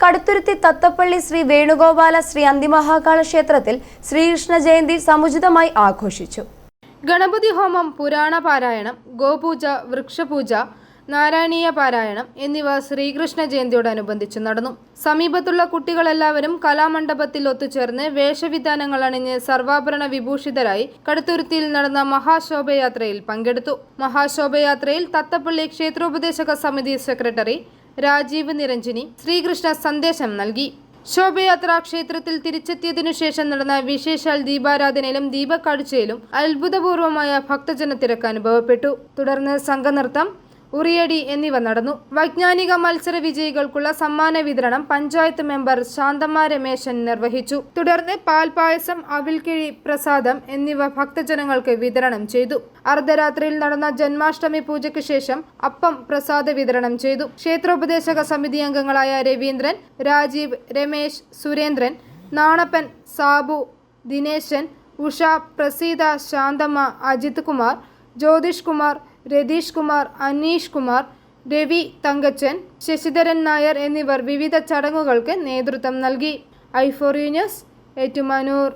കടുത്തുരുത്തി തത്തപ്പള്ളി ശ്രീ വേണുഗോപാല ശ്രീ അന്തിമഹാകാള ക്ഷേത്രത്തിൽ ശ്രീകൃഷ്ണ ജയന്തി സമുചിതമായി ആഘോഷിച്ചു. ഗണപതി ഹോമം പുരാണ പാരായണം ഗോപൂജ വൃക്ഷപൂജ നാരായണീയ പാരായണം എന്നിവ ശ്രീകൃഷ്ണ ജയന്തിയോടനുബന്ധിച്ച് നടന്നു. സമീപത്തുള്ള കുട്ടികളെല്ലാവരും കലാമണ്ഡപത്തിൽ ഒത്തുചേർന്ന് വേഷവിധാനങ്ങൾ അണിഞ്ഞ് സർവാഭരണ വിഭൂഷിതരായി കടുത്തുരുത്തിയിൽ നടന്ന മഹാശോഭയാത്രയിൽ പങ്കെടുത്തു. മഹാശോഭയാത്രയിൽ തത്തപ്പള്ളി ക്ഷേത്രോപദേശക സമിതി സെക്രട്ടറി രാജീവ് നിരഞ്ജനി ശ്രീകൃഷ്ണ സന്ദേശം നൽകി. ശോഭയാത്ര ക്ഷേത്രത്തിൽ തിരിച്ചെത്തിയതിനു ശേഷം നടന്ന വിശേഷാൽ ദീപാരാധനയിലും ദീപക്കാഴ്ചയിലും അത്ഭുതപൂർവമായ ഭക്തജന തിരക്ക് അനുഭവപ്പെട്ടു. തുടർന്ന് സംഘനൃത്തം ഉറിയടി എന്നിവ നടന്നു. വൈജ്ഞാനിക മത്സര വിജയികൾക്കുള്ള സമ്മാന വിതരണം പഞ്ചായത്ത് മെമ്പർ ശാന്തമ്മ രമേശൻ നിർവഹിച്ചു. തുടർന്ന് പാൽപായസം അവിൽക്കിഴി പ്രസാദം എന്നിവ ഭക്തജനങ്ങൾക്ക് വിതരണം ചെയ്തു. അർദ്ധരാത്രിയിൽ നടന്ന ജന്മാഷ്ടമി പൂജയ്ക്ക് ശേഷം അപ്പം പ്രസാദ വിതരണം ചെയ്തു. ക്ഷേത്രോപദേശക സമിതി അംഗങ്ങളായ രവീന്ദ്രൻ രാജീവ് രമേശ് സുരേന്ദ്രൻ നാണപ്പൻ സാബു ദിനേശൻ ഉഷ പ്രസീത ശാന്തമ്മ അജിത് കുമാർ ജ്യോതിഷ് കുമാർ രതീഷ് കുമാർ അനീഷ് കുമാർ രവി തങ്കച്ചൻ ശശിധരൻ നായർ എന്നിവർ വിവിധ ചടങ്ങുകൾക്ക് നേതൃത്വം നൽകി. ഐഫോറി ന്യൂസ് ഏറ്റുമാനൂർ.